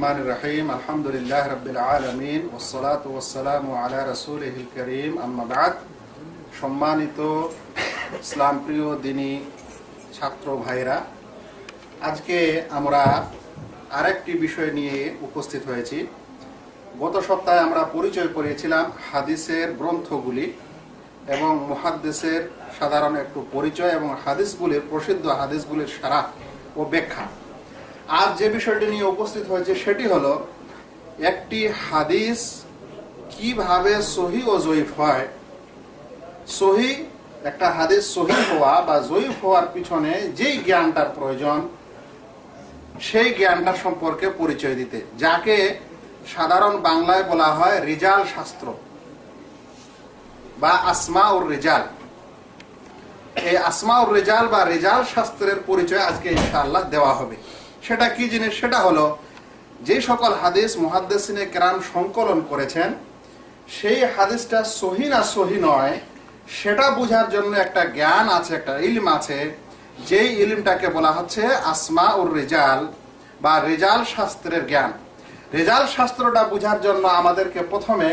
রহমান রাহিম আলহামদুলিল্লাহ রবিল আলমিন ওসলাত ওসালাম আলা রসুল করিম আম্মাবাদ সম্মানিত ইসলামপ্রিয় দিনী ছাত্র ভাইরা, আজকে আমরা আরেকটি বিষয় নিয়ে উপস্থিত হয়েছি। গত সপ্তাহে আমরা পরিচয় করিয়েছিলাম হাদিসের গ্রন্থগুলি এবং মহাদ্দেশের সাধারণ একটু পরিচয় এবং হাদিসগুলির প্রসিদ্ধ হাদিসগুলির সারা ও ব্যাখ্যা। আজ যে বিষয়টি নিয়ে উপস্থিত হয়েছে সেটি হলো, একটি হাদিস কীভাবে সহি ও জয়ীফ হয়? সহি, একটা হাদিস সহি হওয়া বা জয়ীফ হওয়ার পিছনে যেই জ্ঞানটার প্রয়োজন, সেই জ্ঞানটা সম্পর্কে পরিচয় দিতে। যাকে সাধারণ বাংলায় বলা হয় রিজাল শাস্ত্র বা আসমা উর রেজাল। এই আসমা উর রেজাল বা রেজাল শাস্ত্রের পরিচয় আজকে ইনশাআল্লাহ দেওয়া হবে। সেটা কি জিনিস? সেটা হলো, যে সকল হাদিস মুহাদ্দিসিনে কেরাম সংকলন করেছেন, সেই হাদিসটা সহি না সহি নয়, সেটা বোঝার জন্য একটা জ্ঞান আছে, একটা ইলম আছে, যেই ইলমটাকে বলা হচ্ছে আসমা উর রেজাল বা রেজাল শাস্ত্রের জ্ঞান। রেজাল শাস্ত্রটা বোঝার জন্য আমাদেরকে প্রথমে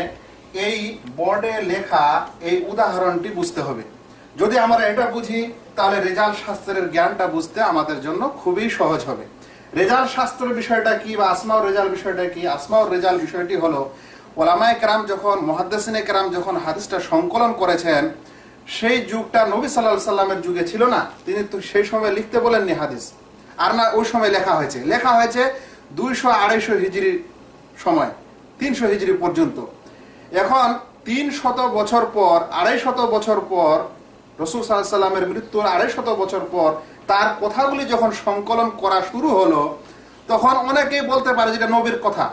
এই বোর্ডে লেখা এই উদাহরণটি বুঝতে হবে। যদি আমরা এটা বুঝি, তাহলে রেজাল শাস্ত্রের জ্ঞানটা বুঝতে আমাদের জন্য খুবই সহজ হবে। রেজাল শাস্ত্রের বিষয়টা কি বা আসমাউর রেজাল বিষয়টা কি? আসমাউর রেজাল বিষয়টি হলো, ওলামায় কেরাম যখন, মহাদ্দেসিনে কেরাম যখন হাদিসটা সংকলন করেছেন, সেই যুগটা নবী সাল্লাহ সাল্লামের যুগে ছিল না। তিনি তো সেই সময় লিখতে বলেননি হাদিস। আর না, ওই সময় লেখা হয়েছে। লেখা হয়েছে দুইশো আড়াইশো হিজড়ি সময়, তিনশো হিজড়ি পর্যন্ত। এখন তিন শত বছর পর, আড়াই শত বছর পর, রসুল সাল্লামের মৃত্যুর আড়াই শত বছর পর তার কথাগুলি যখন সংকলন করা শুরু হলো, তখন অনেকেই বলতে পারে যেটা নবীর কথা।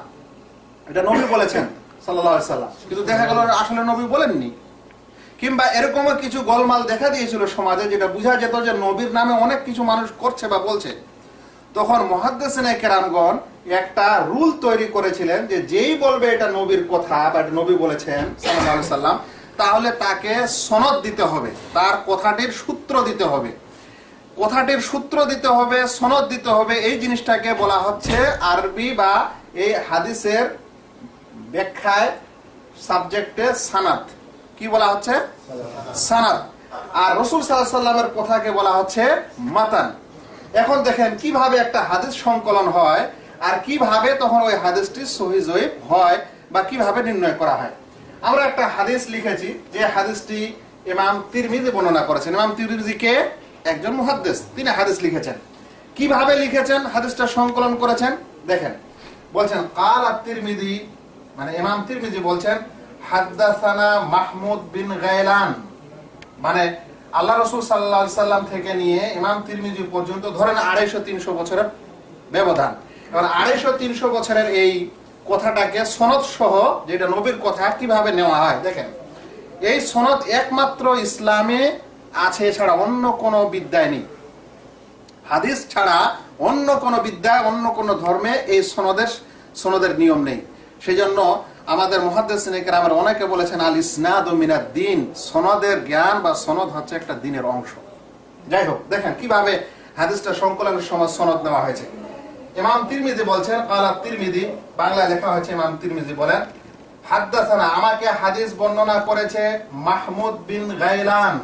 এটা নবী বলেছেন সাল্লাহ সাল্লাম। কিন্তু দেখা গেল আসলে নবী বলেননি। কিংবা এরকমও কিছু গোলমাল দেখা দিয়েছিল সমাজে যেটা বোঝা যেত যে নবীর নামে অনেক কিছু মানুষ করছে বা বলছে। তখন মহাদ্দেসিনে কেরামগণ একটা রুল তৈরি করেছিলেন যে যেই বলবে এটা নবীর কথা বা নবী বলেছেন সাল্লাহ সাল্লাম, তাহলে তাকে সনদ দিতে হবে, তার কথাটির সূত্র দিতে হবে। কথাটির সূত্র দিতে হবে, সনদ দিতে হবে, এই জিনিসটাকে বলা হচ্ছে আরবি বা এই হাদিসের ব্যাখ্যায় সাবজেক্টে সানাত। কি বলা হচ্ছে? সানাত। আর রসুল সাল্লামের কথাকে বলা হচ্ছে মাতান। এখন দেখেন কীভাবে একটা হাদিস সংকলন হয় আর কীভাবে তখন ওই হাদিসটি সহি হয় বা কীভাবে নির্ণয় করা হয়। আমরা একটা হাদিস লিখেছি যে হাদিসটি ইমাম তিরমিজি বর্ণনা করেছেন। ইমাম তিরমিজি কে একজন মুহাদ্দিস, তিনি হাদিস লিখেছেন। কীভাবে লিখেছেন? হাদিসটা সংকলন করেছেন। দেখেন, বলছেন, কাল আর তিরমিজি মানে ইমাম তিরমিজি বলছেন, হাদ্দাসানা মাহমুদ বিন গায়লান। মানে আল্লাহ রসুল সাল্লাহ সাল্লাম থেকে নিয়ে ইমাম তিরমিজি পর্যন্ত ধরেন আড়াইশো তিনশো বছরের ব্যবধান। এবার আড়াইশো তিনশো বছরের এই কথাটাকে সনদ সহ, যেটা নবীর কথা, কীভাবে নেওয়া হয়? দেখেন, এই সনদ একমাত্র ইসলামে আছে এছাড়া অন্য কোনো বিদ্যায় নেই। হাদিস ছাড়া অন্য কোনো বিদ্যায় অন্য কোনো ধর্মে এই সনদের সনদের নিয়ম নেই। সেই জন্য আমাদের মহাদ্দেশিনের অনেকে বলেছেন, আল ইসনাদ মিনাদ দিন। সনদের জ্ঞান বা সনদ হচ্ছে একটা দিনের অংশ। যাই হোক, দেখেন কীভাবে হাদিসটা সংকলনের সময় সনদ নেওয়া হয়েছে। ইমাম তিরমিজি বলছেন, কালা তিরমিজি বাংলা লেখা হয়েছে, ইমাম তিরমিজি বলেন, হাদ্দাসানা, আমাকে হাদিস বর্ণনা করেছে মাহমুদ বিন গাইলান।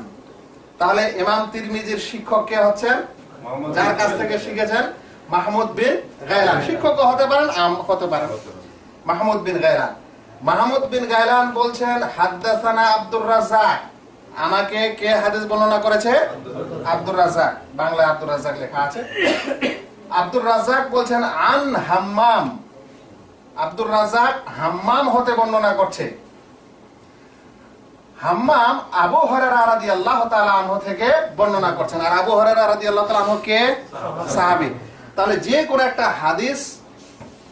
তাহলে ইমাম তিরমিজির শিক্ষক কে হচ্ছেন? যার কাছ থেকে শিখেছেন? মাহমুদ বিন গাইলান শিক্ষক হতে পারেন আম হতে পারেন। মাহমুদ বিন গাইলান মাহমুদ বিন গাইলান বলছেন হাদ্দাসানা আব্দুর রাজ্জাক। আমাকে কে হাদিস বর্ণনা করেছে? আব্দুর রাজাক বাংলা আব্দুর রাজাক লেখা আছে। আব্দুর রাজ্জাক বলছেন আন হাম্মাম। আব্দুর রাজাক হাম্মাম হতে বর্ণনা করছে। হাম্মাম আবু হরেরা রাদিয়াল্লাহু তাআলা আনহু থেকে বর্ণনা করছেন। আর আবু হরেরা রাদিয়াল্লাহু তাআলা আনহু কে? সাহাবী। তাহলে যে কোন একটা হাদিস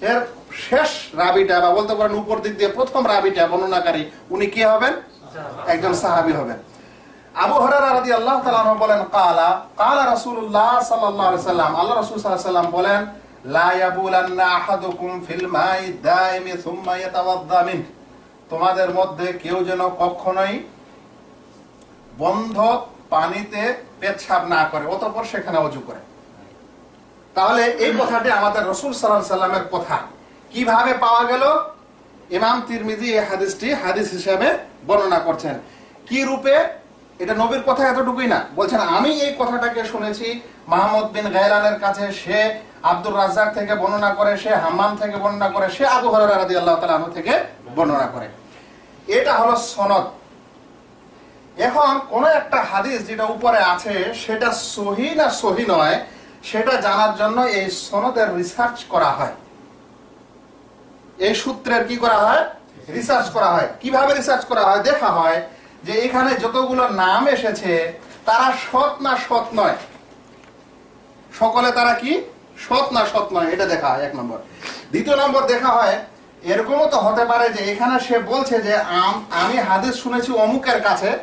এর শেষ রাবিটা বা বলতে পারেন উপর দিক দিয়ে প্রথম রাবিটা বর্ণনাকারী উনি কি হবেন? একজন সাহাবী হবেন। আবু হরারা রাদিয়াল্লাহু তাআলা আনহু বলেন, কালা। কালা রাসূলুল্লাহ সাল্লাল্লাহু আলাইহি সাল্লাম। আল্লাহ রাসূল সাল্লাম বলেন, লা ইয়াবুলান্না আহাদুকুম ফিল মাই দাইমি সুম্মা ইয়াতাওয়াদ্দা মিন তোমাদের মধ্যে কেউ যেন কখনোই বন্ধ পানিতে পেচ্ছাপ না করে, অতপর সেখানে অজু করে। তাহলে এই কথাটি আমাদের রসুল সাল্লাহ সাল্লামের কথা। কীভাবে পাওয়া গেল? ইমাম তিরমিজি এই হাদিসটি হাদিস হিসাবে বর্ণনা করছেন। কি রূপে? এটা নবীর কথা এতটুকুই না। বলছেন আমি এই কথাটাকে শুনেছি মাহমুদ বিন গায়লানের কাছে সে আব্দুর রাজ্জাক থেকে বর্ণনা করে সে হাম্মাম থেকে বর্ণনা করে সে আবু হরারা রাদিয়াল্লাহু তাআলা আনহু থেকে বর্ণনা করে। এটা হলো সনদ। এখন কোন একটা হাদিস যেটা উপরে আছে সেটা সহি না সহি নয় সেটা জানার জন্য এই সনদের রিসার্চ করা হয়। এই সূত্রের কি করা হয়? রিসার্চ করা হয়। কীভাবে রিসার্চ করা হয়? দেখা হয়। যে এখানে যতগুলো নাম এসেছে, তারা সৎ না সৎ নয়। সকলে তারা কি? সৎ না সৎ নয়, এটা দেখা হয়, এক নম্বর। দ্বিতীয় নম্বর দেখা হয়, এরকমও তো হতে পারে যে এখানে সে বলছে যে, আম- হাদিস শুনেছি অমুকের কাছে,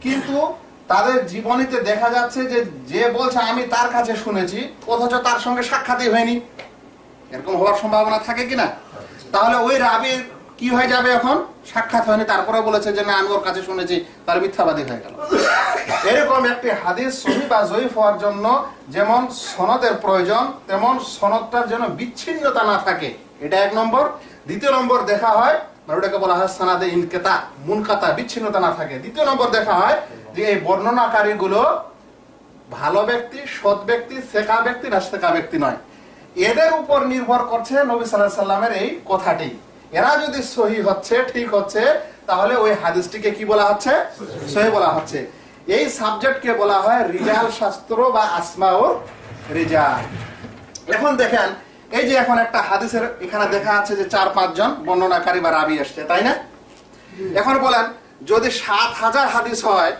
কিন্তু তাদের জীবনীতে দেখা যাচ্ছে যে যে বলছে, আমি তার কাছে শুনেছি, অথচ তার সঙ্গে সাক্ষাৎই হয়নি। এরকম হওয়ার সম্ভাবনা থাকে কিনা? তাহলে ওই রাবির কি হয়ে যাবে এখন? সাক্ষাৎ হয়নি তারপরে বলেছে যে, না, আমি ওর কাছে শুনেছি, তার মিথ্যাবাদী হয়ে গেল। এরকম একটি হাদিস সহি বা জয়ীফ হওয়ার জন্য যেমন সনদের প্রয়োজন, তেমন সনদটার যেন বিচ্ছিন্নতা না থাকে। এটা এক নম্বর। দ্বিতীয় নম্বর দেখা হয় মানে ওটাকে বলা হয় সানাদে ইনকেতা, মুনকাতা, বিচ্ছিন্নতা না থাকে। দ্বিতীয় নম্বর দেখা হয় যে এই বর্ণনাকারীগুলো ভালো ব্যক্তি, সৎ ব্যক্তি শেখা ব্যক্তি না শেখা ব্যক্তি নয়। এদের উপর নির্ভর করছে নবী সাল্লাহ সাল্লামের এই কথাটি। এরা যদি সহি হচ্ছে, ঠিক হচ্ছে, তাহলে ওই হাদিসটিকে কি বলা হচ্ছে? সহি বলা হচ্ছে। এই সাবজেক্টকে বলা হয় রিজাল শাস্ত্র বা আসমাউর রিজাল। এখন দেখেন, এই যে এখন একটা হাদিসের এখানে দেখা আছে যে চার পাঁচজন বর্ণনাকারী বা রাবি আসছে তাই না? এখন বলেন, যদি সাত হাজার হাদিস হয়,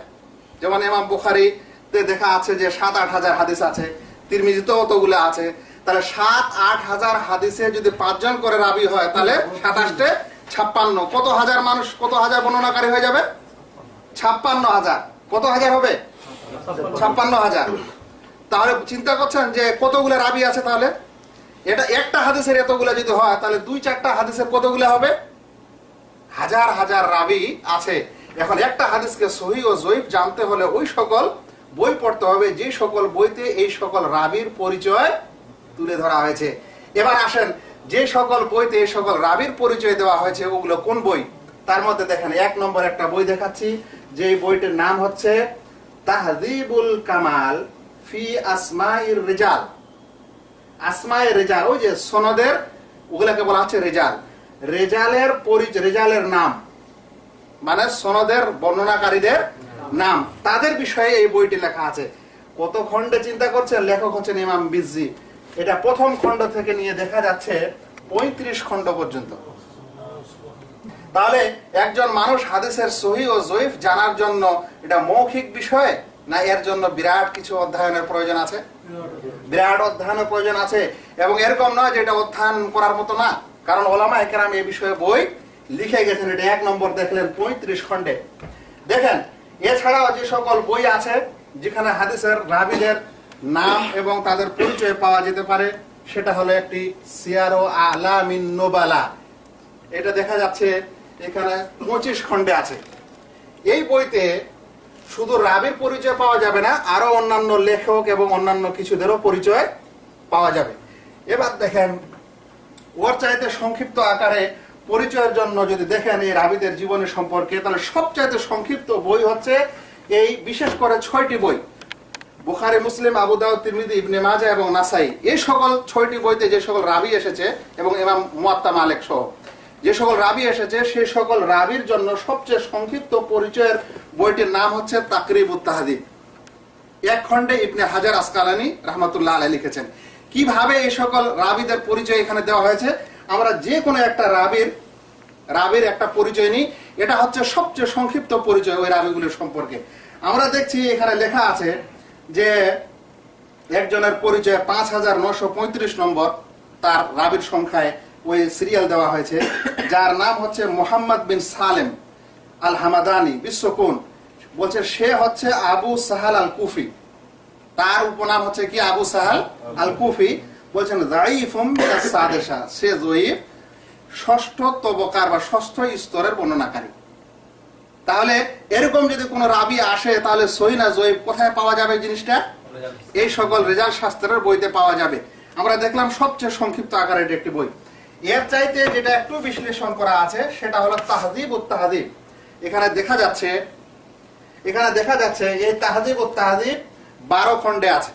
যেমন ইমাম বুখারিতে দেখা আছে যে সাত, আট হাজার হাদিস আছে তিরমিজিতে অতগুলো আছে তাহলে সাত, আট হাজার হাদিসে যদি পাঁচজন করে রাবি হয়, তাহলে সাতাশটে ছাপ্পান্ন। কত হাজার মানুষ, কত হাজার বর্ণনাকারী হয়ে যাবে? ছাপ্পান্ন হাজার। কত হাজার হবে? ছাপ্পান্ন হাজার। তাহলে চিন্তা করছেন যে কতগুলো রাবি আছে তাহলে? এটা একটা হাদিসের এতগুলো যদি হয়, তাহলে দুই, চারটা হাদিসের কতগুলো হবে? হাজার হাজার রাবি আছে। এখন একটা হাদিসকে সহি ও জয়ীফ জানতে হলে ওই সকল বই পড়তে হবে, যে সকল বইতে এই সকল রাবির পরিচয় তুলে ধরা হয়েছে। এবার আসেন, যে সকল বইতে এই সকল রাবির পরিচয় দেওয়া হয়েছে, ওগুলো কোন বই? তার মধ্যে দেখেন, এক নম্বর একটা বই দেখাচ্ছি যে বইটির নাম হচ্ছে তাহদিবুল কামাল ফি আসমাইর রিজাল। আসমায় রেজাল, ওই যে সনদের, ওগুলাকে বলা হচ্ছে রেজাল। রেজালের পরিচয়, রেজালের নাম। মানে সনদের বর্ণনাকারীদের নাম। তাদের বিষয়ে এই বইটি লেখা আছে। কত খণ্ডে চিন্তা করছেন? লেখক হচ্ছেন ইমাম বিজি এটা প্রথম খণ্ড থেকে নিয়ে দেখা যাচ্ছে পঁয়ত্রিশ খণ্ড পর্যন্ত। তাহলে একজন মানুষ হাদিসের সহি ও জয়ীফ জানার জন্য এটা মৌখিক বিষয় না এর জন্য বিরাট কিছু অধ্যয়নের প্রয়োজন আছে? বিরাট অধ্যয়নের প্রয়োজন আছে। এবং এরকম নয় যে এটা অধ্যয়ন করার মতো না। কারণ ওলামা একরাম এই বিষয়ে বই লিখে গেছেন, এটা এক নম্বর দেখলেন পঁয়ত্রিশ খণ্ডে। দেখেন, এছাড়াও যে সকল বই আছে, যেখানে হাদিসের রাবিদের নাম এবং তাদের পরিচয় পাওয়া যেতে পারে, সেটা হলো একটি সিয়ারো আলামিন নোবালা। এটা দেখা যাচ্ছে এখানে পঁচিশ খণ্ডে আছে। এই বইতে শুধু রাবির পরিচয় পাওয়া যাবে না আরও অন্যান্য লেখক এবং অন্যান্য কিছুদেরও পরিচয় পাওয়া যাবে। এবার দেখেন ওর চাইতে সংক্ষিপ্ত আকারে পরিচয়ের জন্য যদি দেখেন এই রাবিদের জীবনী সম্পর্কে, তাহলে সবচাইতে সংক্ষিপ্ত বই হচ্ছে এই, বিশেষ করে ছয়টি বই। বুখারি, মুসলিম, আবু দাউদ, তিরমিজি, ইবনে মাজা এবং নাসাই। এই সকল ছয়টি বইতে যে সকল রাবি এসেছে এবং ইমাম মুয়াত্তা মালিক সহ, যে সকল রাবি এসেছে সেই সকল রাবির জন্য সবচেয়ে সংক্ষিপ্ত পরিচয়ের বইটির নাম হচ্ছে তাকরিব তাহাদিব। এক খণ্ডে ইবনে হাজার আসকালানি রহমতুল্লাহ আলাই লিখেছেন। কীভাবে এই সকল রাবিদের পরিচয় এখানে দেওয়া হয়েছে? আমরা যে কোনো একটা রাবির রাবির একটা পরিচয় নিই। এটা হচ্ছে সবচেয়ে সংক্ষিপ্ত পরিচয় ওই রাবিগুলির সম্পর্কে। আমরা দেখছি এখানে লেখা আছে যে একজনের পরিচয় পাঁচ হাজার নশো পঁয়ত্রিশ নম্বর, তার রাবির সংখ্যায় ওই সিরিয়াল দেওয়া হয়েছে, যার নাম হচ্ছে মোহাম্মদ বিন সালেম আল হামাদানি বিশ্বকুন। বলছে, সে হচ্ছে আবু সাহাল আল কুফি তার উপনাম হচ্ছে কি? আবু সাহাল আল কুফি বলছেন সে জয়ীফ, ষষ্ঠ তবকার বা ষষ্ঠ স্তরের বর্ণনাকারী। তাহলে এরকম যদি কোনো রাবি আসে, তাহলে সই না কোথায় পাওয়া যাবে জিনিসটা? এই সকল রেজাল্ট শাস্ত্রের বইতে পাওয়া যাবে। আমরা দেখলাম সবচেয়ে সংক্ষিপ্ত আকারে এটি একটি বই। এর চাইতে যেটা একটু বিশ্লেষণ করা আছে, সেটা হলো তাহজিব ও তাহজিব। এখানে দেখা যাচ্ছে, এখানে দেখা যাচ্ছে এই তাহজিব ও তাহজিব বারো খণ্ডে আছে।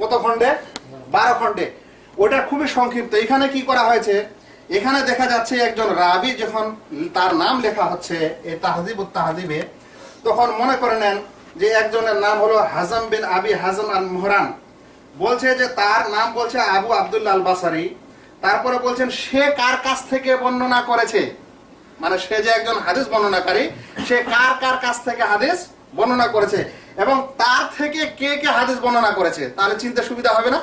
কত খণ্ডে? বারো খণ্ডে। ওটা খুবই সংক্ষিপ্ত। এখানে কি করা হয়েছে? এখানে দেখা যাচ্ছে একজন রাবি যখন তার নাম লেখা হচ্ছে এই তাহজিব তাহজিবে, তখন মনে করে নেন যে একজনের নাম হলো হাজম বিন আবি হাজম আল মোহরান। বলছে যে তার নাম বলছে আবু আব্দুল্লাহ আল বাসারি। তারপরে বলছেন, সে কার কাছ থেকে বর্ণনা করেছে? মানে সে যে একজন হাদিস বর্ণনাকারী, সে কার কার কাছ থেকে হাদিস বর্ণনা করেছে? এবং তার থেকে কে কে হাদিস বর্ণনা করেছে? তাহলে চিন্তা সুবিধা হবে না?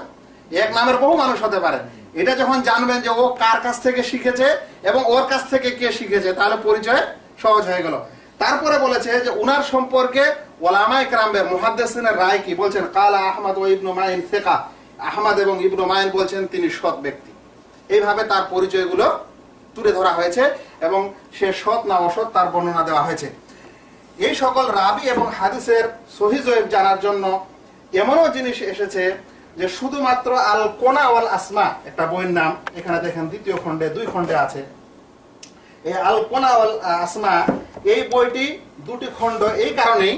এক নামের বহু মানুষ হতে পারে। এটা যখন জানবেন যে ও কার কাছ থেকে শিখেছে এবং ওর কাছ থেকে কে শিখেছে, তাহলে পরিচয় সহজ হয়ে গেল। তারপরে বলেছে যে উনার সম্পর্কে ওলামা ইকরামের মুহাদ্দিসিনের রায় কি? বলছেন, কালা আহমদ ও ইবনু মাইন ফেকা। আহমদ এবং ইবনু মাইন বলছেন, তিনি সৎ ব্যক্তি। এইভাবে তার পরিচয়গুলো তুলে ধরা হয়েছে এবং সে সৎ না অসৎ তার বর্ণনা দেওয়া হয়েছে। এই সকল রাবি এবং হাদিসের সহি জয়েব জানার জন্য এমনও জিনিস এসেছে যে শুধুমাত্র আল কোনা ওয়াল আসমা, একটা বইয়ের নাম, এখানে দেখেন দ্বিতীয় খণ্ডে, দুই খণ্ডে আছে। এই আল কোনা ওয়াল আসমা, এই বইটি দুটি খণ্ড, এই কারণেই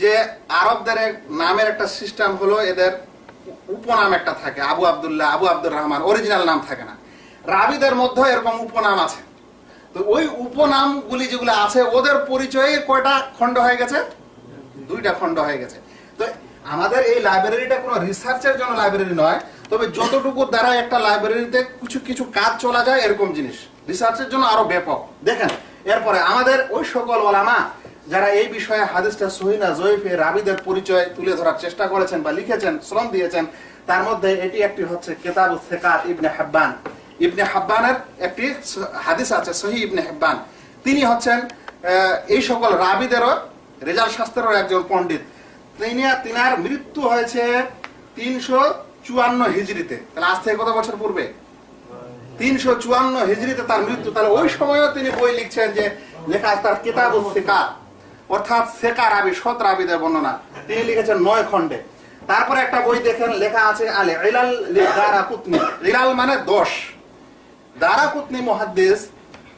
যে আরবদের নামের একটা সিস্টেম হলো এদের উপনাম একটা থাকে, আবু আবদুল্লাহ, আবু আব্দুর রহমান, অরিজিনাল নাম থাকে না। রাবিদের মধ্যে এরকম উপনাম আছে। তো ওই উপনামগুলি যেগুলো আছে, ওদের পরিচয়ে কয়টা খণ্ড হয়ে গেছে? দুইটা খণ্ড হয়ে গেছে। আমাদের এই লাইব্রেরিটা কোনো রিসার্চের জন্য লাইব্রেরি নয়, তবে যতটুকু দ্বারা একটা লাইব্রেরিতে কিছু কিছু কাজ চলা যায় এরকম জিনিস। রিসার্চের জন্য আরও ব্যাপক। দেখেন, এরপরে আমাদের ওই সকল ওলামা যারা এই বিষয়ে হাদিসটা সহিনা জয়ফে রাবিদের পরিচয় তুলে ধরার চেষ্টা করেছেন বা লিখেছেন, শ্রম দিয়েছেন, তার মধ্যে এটি একটি হচ্ছে কেতাব সেকাত ইবনে হাব্বান। ইবনে হাব্বানের একটি হাদিস আছে, সহি ইবনে হাব্বান। তিনি হচ্ছেন এই সকল রাবিদেরও, রেজাল শাস্ত্রেরও একজন পণ্ডিত। তিনি তিনার মৃত্যু হয়েছে তিনশো চুয়ান্ন হিজড়িতে। তাহলে আজ থেকে কত বছর পূর্বে? তিনশো চুয়ান্ন হিজড়িতে তার মৃত্যু। তাহলে ওই সময়ও তিনি বই লিখছেন যে লেখা তার কিতাব সেকা অর্থাৎ সেকা রাবি সৎ রাবিদের বর্ণনা। তিনি লিখেছেন নয় খণ্ডে। তারপরে একটা বই দেখেন, লেখা আছে আলে ইলাল দারা কুতনি। ইলাল মানে দশ দারা কুতনি মহাদ্দেশ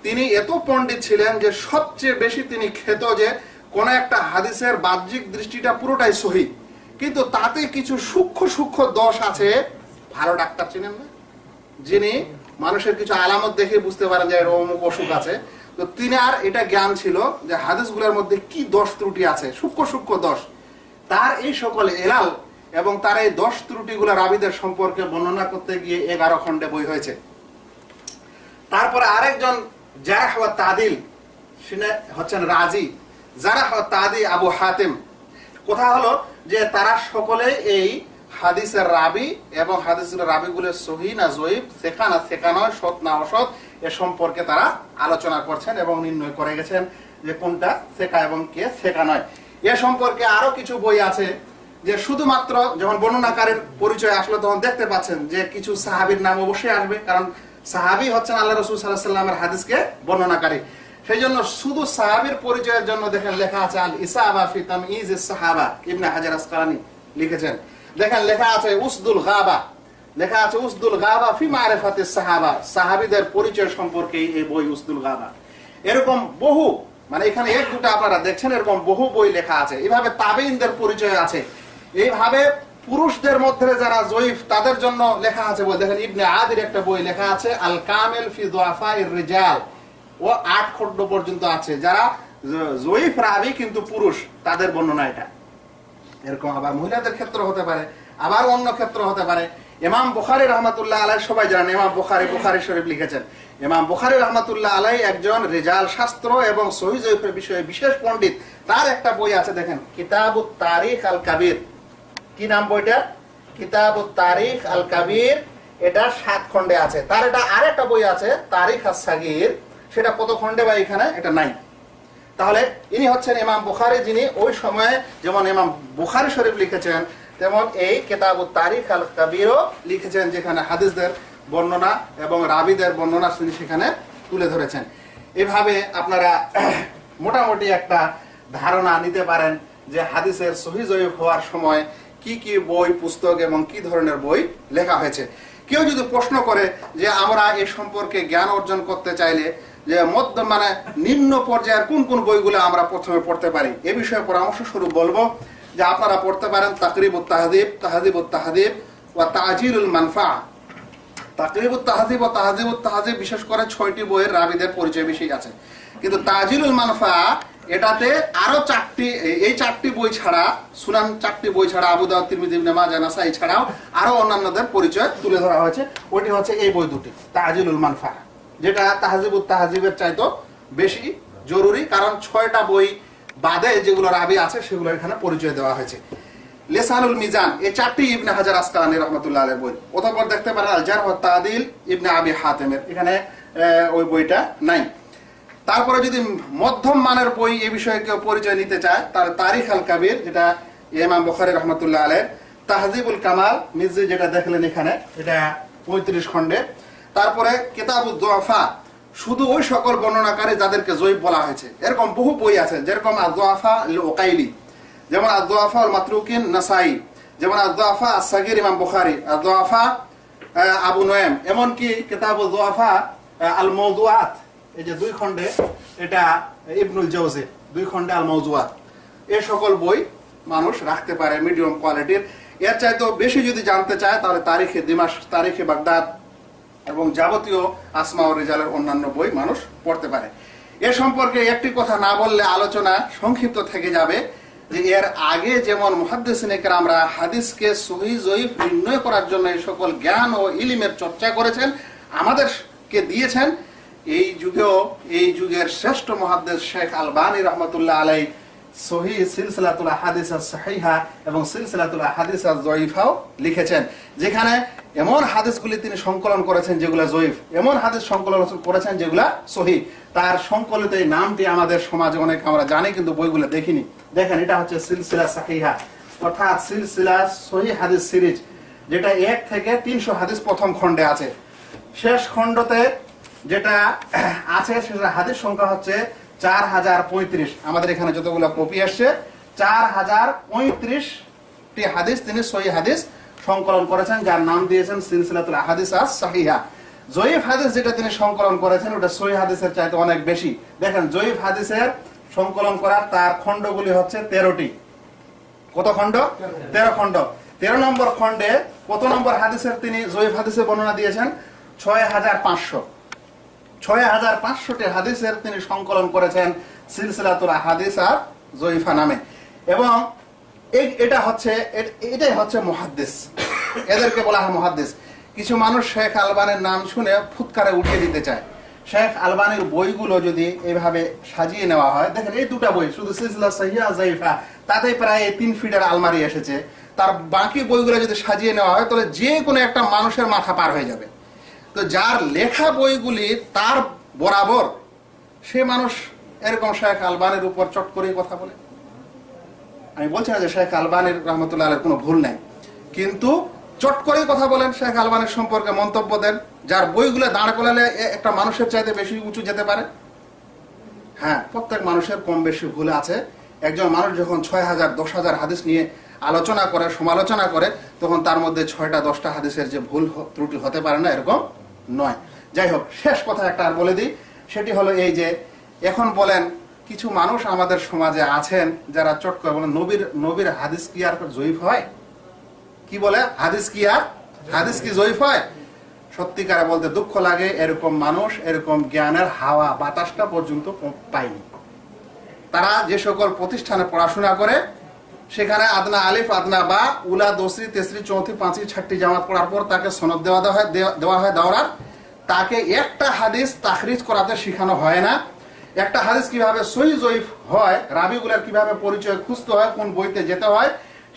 তিনি এত পণ্ডিত ছিলেন যে সবচেয়ে বেশি তিনি খেত যে কোন একটা হাদিসের বাহ্যিক দৃষ্টিটা পুরোটাই সহি, কিন্তু তাতে কিছু সূক্ষ্ম সূক্ষ্ম দোষ আছে। ভালো ডাক্তার চিনেন না? যিনি মানুষের কিছু আলামত দেখে বুঝতে পারেন যে অমুক অসুখ আছে। তো তিনি আর এটা জ্ঞান ছিল যে হাদিসগুলোর মধ্যে কি দোষ ত্রুটি আছে, সূক্ষ্ম সূক্ষ্ম দোষ। তার এই সকল এলাল এবং তার এই দোষ ত্রুটিগুলো রাবিদের সম্পর্কে বর্ণনা করতে গিয়ে এগারো খণ্ডে বই হয়েছে। তারপরে আরেকজন জারাহ তাদিল হচ্ছেন রাজি। ওয়া তাদি আবু হাতেম। কথা হলো যে তারা সকলে এই হাদিসের রাবি এবং হাদিসের রাবিগুলোর সহি না জয়ীব, শেখা না শেখা নয়, সৎ না অসৎ, এ সম্পর্কে তারা আলোচনা করছেন এবং নির্ণয় করে গেছেন যে কোনটা শেখা এবং কে শেখা নয়। এ সম্পর্কে আরও কিছু বই আছে যে শুধুমাত্র যখন বর্ণনাকারের পরিচয় আসলো তখন দেখতে পাচ্ছেন যে কিছু সাহাবির নাম অবশ্যই আসবে, কারণ সাহাবি হচ্ছেন আল্লাহ রসুল সাল্লাহ সাল্লামের হাদিসকে বর্ণনাকারী। সেই জন্য শুধু পরিচয়ের জন্য দেখেন লেখা আছে আল সাহাবা। ইবনে হাজার লিখেছেন। দেখেন লেখা আছে উসদুল গাবা। লেখা আছে উসদুল গাবা ফি মারিফাতিস সাহাবা। সাহাবীদের পরিচয় সম্পর্কে এই বই উসদুল গাবা। এরকম বহু মানে এখানে এক দুটো আপনারা দেখছেন, এরকম বহু বই লেখা আছে। এইভাবে তাবেইনদের পরিচয় আছে। এইভাবে পুরুষদের মধ্যে যারা জয়ীফ, তাদের জন্য লেখা আছে বই দেখেন ইবনে আদির একটা বই লেখা আছে আল কামেল ফি দুআফা রিজাল। ও আট খণ্ড পর্যন্ত আছে। যারা জয়ীফ রাবি কিন্তু পুরুষ, তাদের বর্ণনা এটা। এরকম আবার মহিলাদের ক্ষেত্র হতে পারে, আবার অন্য ক্ষেত্র হতে পারে। এমাম বোখারি রহমাতুল্লাহ আলাই সবাই জানেন এমাম বুখারি বুখারি শরীফ লিখেছেন। এমাম বুখারি রহমাতুল্লাহ আলাই একজন রেজাল শাস্ত্র এবং সহি জয়ীফের বিষয়ে বিশেষ পণ্ডিত। তার একটা বই আছে, দেখেন কিতাব তারিখ আল কাবির। কি নাম বইটা? কিতাব তারিখ আল কাবির। এটা সাত খণ্ডে আছে। তার এটা আর একটা বই আছে, তারিখ আস সাগির সেটা কত খণ্ডে বা এখানে? এটা নাই। তাহলে ইনি হচ্ছেন ইমাম বুখারি, যিনি ওই সময়ে যেমন ইমাম বুখারি শরীফ লিখেছেন, তেমন এই কেতাব তারিখ আল কাবিরও লিখেছেন, যেখানে হাদিসদের বর্ণনা এবং রাবিদের বর্ণনা তিনি সেখানে তুলে ধরেছেন। এভাবে আপনারা মোটামুটি একটা ধারণা নিতে পারেন যে হাদিসের সহি জয়ীফ হওয়ার সময় কি কি বই, পুস্তক এবং কি ধরনের বই লেখা হয়েছে। কেউ যদি প্রশ্ন করে যে আমরা এ সম্পর্কে জ্ঞান অর্জন করতে চাইলে যে মধ্য মানে নিম্ন পর্যায়ের কোন কোন বইগুলো আমরা প্রথমে পড়তে পারি? এ বিষয়ে পরামর্শ স্বরূপ বলব যে আপনারা পড়তে পারেন তাকরিব তাহাদিব তাহাদিব তাহাদিব ওয়া তাজিরুল মানফা। তাকরিব তাহাজিব ও তাহাজিব তাহাজিব বিশেষ করে ছয়টি বইয়ের রাবিদের পরিচয় বেশি আছে। কিন্তু তাজিলুল মানফা এটাতে আরও চারটি এই চারটি বই ছাড়া, সুনান চারটি বই ছাড়া, আবু দাউদ, তিরমিজি, ইবনে মাজাহ ছাড়াও আরও অন্যান্যদের পরিচয় তুলে ধরা হয়েছে। ওটি হচ্ছে এই বই দুটি তাজিলুল মানফা। যেটা তাহাজিবুত তাহাজিবের চাইতো বেশি জরুরি, কারণ ছয়টা বই বাদে যেগুলো রাবি আছে সেগুলো এখানে পরিচয় দেওয়া হয়েছে। লেসানুল মিজান, এই চারটি ইবনে হাজার আসকালানি রহমতুল্লাহ আলের বই। অতঃপর দেখতে পারেন আল জারহ তাদিল ইবনে আবি হাতেমের। এখানে ওই বইটা নাই। তারপরে যদি মধ্যম মানের বই এ বিষয়ে কেউ পরিচয় নিতে চায়, তার তারিখ আল কাবির যেটা ইমাম বুখারী রহমতুল্লাহ আলের তাহজিবুল কামাল মির্জি যেটা দেখলেন এখানে, এটা পঁয়ত্রিশ খণ্ডে। তারপরে কেতাবুদ দোয়াফা শুধু ওই সকল বর্ণনাকারী যাদেরকে জয়ীব বলা হয়েছে। এরকম বহু বই আছে, যেরকম আদোয়াফা ওকাইলি যেমন আদোয়াফা আল মাতরুকিন নাসাই, যেমন আদোয়াফা আসাগির ইমাম বুখারি আদোয়াফা আবু নোয়েম এমনকি কেতাবুল দোয়াফা আল মৌদুয়াত এই যে দুই খণ্ডে এটা ইবনুল জৌজে দুই খণ্ডে আল মৌজুয়াত এ সকল বই মানুষ রাখতে পারে মিডিয়াম কোয়ালিটির এর চাইতেও বেশি যদি জানতে চায়, তাহলে তারিখে দিমাস, তারিখে বাগদাদ এবং যাবতীয় আসমা ও রেজালের অন্যান্য বই মানুষ পড়তে পারে। এ সম্পর্কে একটি কথা না বললে আলোচনা সংক্ষিপ্ত থেকে যাবে যে এর আগে যেমন মুহাদ্দিসিনেকের আমরা হাদিসকে সহি জয়ীফ নির্ণয় করার জন্য এই সকল জ্ঞান ও ইলিমের চর্চা করেছেন, আমাদেরকে দিয়েছেন। এই যুগেও, এই যুগের শ্রেষ্ঠ মহাদ্দেশ শেখ আলবানী রহমতুল্লাহ আলাই যেখানে এমন হাদিস নামটি আমাদের সমাজে অনেক আমরা জানি, কিন্তু বইগুলো দেখিনি। দেখেন, এটা হচ্ছে সিলসিলা সাহিহা, অর্থাৎ সিলসিলা সহি হাদিস সিরিজ, যেটা এক থেকে তিনশো হাদিস প্রথম খণ্ডে আছে। শেষ খণ্ডতে যেটা আছে, সেটা হাদিস সংখ্যা হচ্ছে চার হাজার পঁয়ত্রিশ। আমাদের এখানে যতগুলো কপি আসছে, চার হাজার পঁয়ত্রিশটি হাদিস তিনি সহি হাদিস সংকলন করেছেন, যার নাম দিয়েছেন সিলসিলাতুল হাদিস আস সাহিহা জয়ীফ হাদিস যেটা তিনি সংকলন করেছেন, ওটা সহি হাদিসের চাইতে অনেক বেশি। দেখেন, জয়ীফ হাদিসের সংকলন করার তার খণ্ডগুলি হচ্ছে তেরোটি। কত খণ্ড? তেরো খণ্ড। তেরো নম্বর খণ্ডে কত নম্বর হাদিসের তিনি জয়ীফ হাদিসের বর্ণনা দিয়েছেন? ছয় হাজার পাঁচশো। ছয় হাজার পাঁচশোটি হাদিসের তিনি সংকলন করেছেন সিলসিলাতুল হাদিস আর জয়ীফা নামে। এবং এটা হচ্ছে এটাই হচ্ছে মহাদ্দেশ এদেরকে বলা হয় মহাদ্দেশ কিছু মানুষ শেখ আলবানের নাম শুনে ফুৎকারে উঠিয়ে দিতে চায়। শেখ আলবানের বইগুলো যদি এভাবে সাজিয়ে নেওয়া হয়, দেখেন এই দুটা বই, শুধু সিলসিলা সহিয়া জয়ীফা তাতে প্রায় তিন ফিটের আলমারি এসেছে। তার বাকি বইগুলো যদি সাজিয়ে নেওয়া হয়, তাহলে যে কোনো একটা মানুষের মাথা পার হয়ে যাবে। তো যার লেখা বইগুলি তার বরাবর, সে মানুষ এরকম শেখ আলবানের উপর চট করেই কথা বলে। আমি বলছি না যে শেখ আলবানের রহমতুল্লাহ কোনো ভুল নাই। কিন্তু চট করেই কথা বলেন শেখ আলবানের সম্পর্কে মন্তব্য দেন, যার বইগুলো দাঁড় করালে একটা মানুষের চাইতে বেশি উঁচু যেতে পারে। হ্যাঁ প্রত্যেক মানুষের কম বেশি ভুল আছে। একজন মানুষ যখন ছয় হাজার, দশ হাজার হাদিস নিয়ে আলোচনা করে, সমালোচনা করে, তখন তার মধ্যে ছয়টা, দশটা হাদিসের যে ভুল ত্রুটি হতে পারে না এরকম নয়। যাই হোক শেষ কথা একটা আর বলে দিই। সেটি হলো এই যে, এখন বলেন, কিছু মানুষ আমাদের সমাজে আছেন যারা চট করে বলেন, নবীর নবীর হাদিস কি আর জয়ীফ হয়? কি বলে? হাদিস কি আর? হাদিস কি জয়ীফ হয়? সত্যিকারে বলতে দুঃখ লাগে, এরকম মানুষ, এরকম জ্ঞানের হাওয়া, বাতাসটা পর্যন্ত পায়নি। তারা যে সকল প্রতিষ্ঠানে পড়াশোনা করে সেখানে আদনা আলিফ, আদনা বা, উলা, দোসরি, তেসরি, চৌথি, পাঁচি ছাট্টি জামাত পড়ার পর তাকে সনদ দেওয়া দেওয়া হয়, দেওয়া- হয় দাওরার তাকে একটা হাদিস তাখরিজ করাতে শেখানো হয় না। একটা হাদিস কীভাবে সহি জয়ীফ হয় রাবিগুলার কীভাবে পরিচয় খুঁজতে হয়, কোন বইতে যেতে হয়,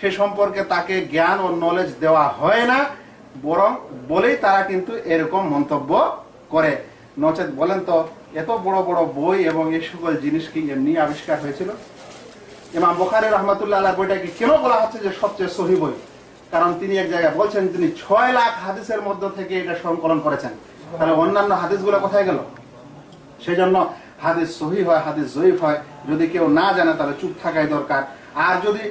সে সম্পর্কে তাকে জ্ঞান ও নলেজ দেওয়া হয় না। বরং বলেই তারা কিন্তু এরকম মন্তব্য করে। নচেত বলেন তো, এত বড় বড় বই এবং এই সকল জিনিস কি এমনি আবিষ্কার হয়েছিল? ইমাম বোখারি রহমতুল্লাহ আল্লাহ বইটাকে কেন বলা হচ্ছে যে সবচেয়ে সহি বই? কারণ তিনি এক জায়গায় বলছেন, তিনি ছয় লাখ হাদিসের মধ্য থেকে এটা সংকলন করেছেন। তাহলে অন্যান্য হাদিসগুলো কোথায় গেল? সেজন্য হাদিস সহি হয়, হাদিস জয়ীফ হয়। যদি কেউ না জানে, তাহলে চুপ থাকাই দরকার। আর যদি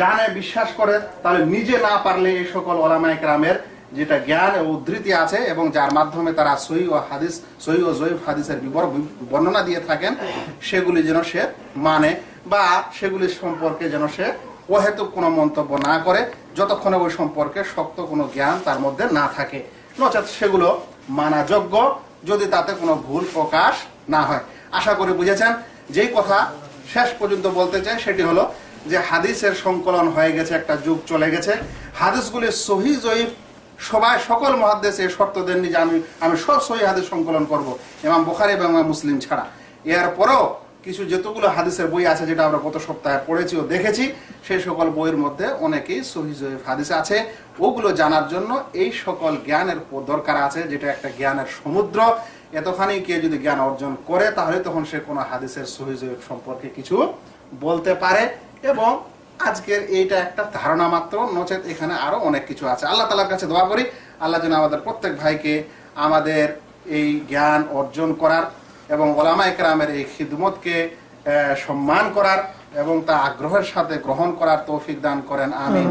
জানে, বিশ্বাস করে, তাহলে নিজে না পারলে এই সকল ওলামায় গ্রামের যেটা জ্ঞান ও উদ্ধৃতি আছে এবং যার মাধ্যমে তারা সহি ও হাদিস, সহি ও জয়ীফ হাদিসের বর্ণনা দিয়ে থাকেন, সেগুলি যেন সে মানে বা সেগুলি সম্পর্কে যেন সে অহেতুক কোনো মন্তব্য না করে, যতক্ষণে ওই সম্পর্কে শক্ত কোনো জ্ঞান তার মধ্যে না থাকে। নচেত সেগুলো মানাযোগ্য যদি তাতে কোনো ভুল প্রকাশ না হয়। আশা করি বুঝেছেন, যেই কথা শেষ পর্যন্ত বলতে চাই সেটি হলো যে হাদিসের সংকলন হয়ে গেছে, একটা যুগ চলে গেছে। হাদিসগুলি সহি জয়ীফ, সবাই, সকল মহাদেশে শর্ত দেননি যে আমি আমি সব সহি হাদিস সংকলন করব। ইমাম বুখারি এবং মুসলিম ছাড়া। এরপরও কিছু যতগুলো হাদিসের বই আছে যেটা আমরা গত সপ্তাহে পড়েছি ও দেখেছি সেই সকল বইয়ের মধ্যে অনেকেই সহি হাদিস আছে। ওগুলো জানার জন্য এই সকল জ্ঞানের দরকার আছে, যেটা একটা জ্ঞানের সমুদ্র। এতখানি কে যদি জ্ঞান অর্জন করে, তাহলে তখন সে কোনো হাদিসের সহি সম্পর্কে কিছু বলতে পারে। এবং আজকের এইটা একটা ধারণা মাত্র, নচেত এখানে আরও অনেক কিছু আছে। আল্লাহ তালার কাছে দোয়া করি, আল্লাহ যেন আমাদের প্রত্যেক ভাইকে আমাদের এই জ্ঞান অর্জন করার এবং ওলামা একরামের এই খিদমতকে আহ, সম্মান করার এবং তা আগ্রহের সাথে গ্রহণ করার তৌফিক দান করেন আমি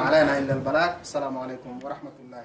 আলাইনা ইল্লাল বালাগ। আসসালামু আলাইকুম রহমতুল্লাহ